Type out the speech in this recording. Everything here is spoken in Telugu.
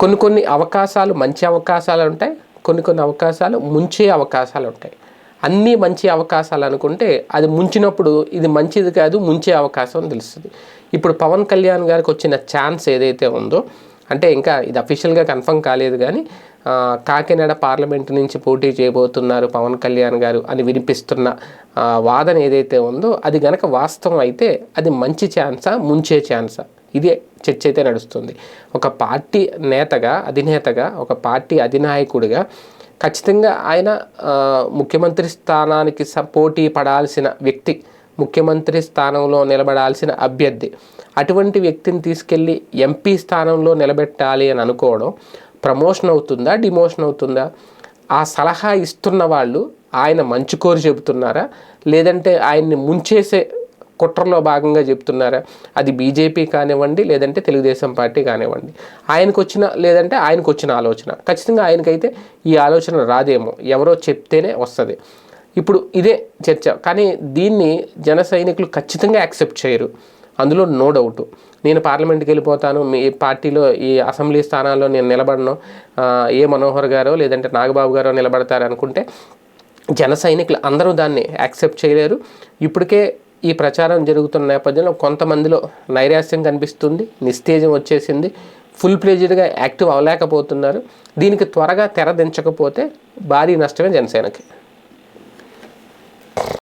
కొన్ని కొన్ని అవకాశాలు మంచి అవకాశాలు ఉంటాయి కొన్ని కొన్ని అవకాశాలు ముంచే అవకాశాలు ఉంటాయి. అన్నీ మంచి అవకాశాలు అనుకుంటే అది ముంచినప్పుడు ఇది మంచిది కాదు ముంచే అవకాశం అని తెలుస్తుంది. ఇప్పుడు పవన్ కళ్యాణ్ గారికి వచ్చిన ఛాన్స్ ఏదైతే ఉందో అంటే ఇంకా ఇది అఫీషియల్గా కన్ఫర్మ్ కాలేదు కానీ కాకినాడ పార్లమెంట్ నుంచి పోటీ చేయబోతున్నారు పవన్ కళ్యాణ్ గారు అని వినిపిస్తున్న వాదన ఏదైతే ఉందో అది గనక వాస్తవం అయితే అది మంచి ఛాన్సా ముంచే ఛాన్సా? ఇదే చర్చ అయితే నడుస్తుంది. ఒక పార్టీ నేతగా అధినేతగా ఒక పార్టీ అధినాయకుడిగా ఖచ్చితంగా ఆయన ముఖ్యమంత్రి స్థానానికి పోటీ పడాల్సిన వ్యక్తి ముఖ్యమంత్రి స్థానంలో నిలబడాల్సిన అభ్యర్థి అటువంటి వ్యక్తిని తీసుకెళ్ళి ఎంపీ స్థానంలో నిలబెట్టాలి అని అనుకోవడం ప్రమోషన్ అవుతుందా డిమోషన్ అవుతుందా? ఆ సలహా ఇస్తున్న వాళ్ళు ఆయన మంచి కోరి చెబుతున్నారా? లేదంటే ఆయన్ని ముంచేసే కుట్రలో భాగంగా చెప్తున్నారా? అది బీజేపీ కానివ్వండి లేదంటే తెలుగుదేశం పార్టీ కానివ్వండి. ఆయనకు వచ్చిన లేదంటే ఆయనకు వచ్చిన ఆలోచన. ఖచ్చితంగా ఆయనకైతే ఈ ఆలోచన రాదేమో. ఎవరో చెప్తేనే వస్తుంది. ఇప్పుడు ఇదే చర్చ. కానీ దీన్ని జన సైనికులు ఖచ్చితంగా యాక్సెప్ట్ చేయరు. అందులో నో డౌట్. నేను పార్లమెంట్కి వెళ్ళిపోతాను. మీ పార్టీలో ఈ అసెంబ్లీ స్థానాల్లో నేను నిలబడను. ఏ మనోహర్ గారో లేదంటే నాగబాబు గారో నిలబడతారు అనుకుంటే జన సైనికులు అందరూ దాన్ని యాక్సెప్ట్ చేయలేరు. ఇప్పటికే ఈ ప్రచారం జరుగుతున్న నేపథ్యంలో కొంతమందిలో నైరాస్యం కనిపిస్తుంది నిస్తేజం వచ్చేసింది ఫుల్ ప్లేజ్డ్గా యాక్టివ్ అవ్వలేకపోతున్నారు. దీనికి త్వరగా తెరదించకపోతే భారీ నష్టమే జనసేనకి.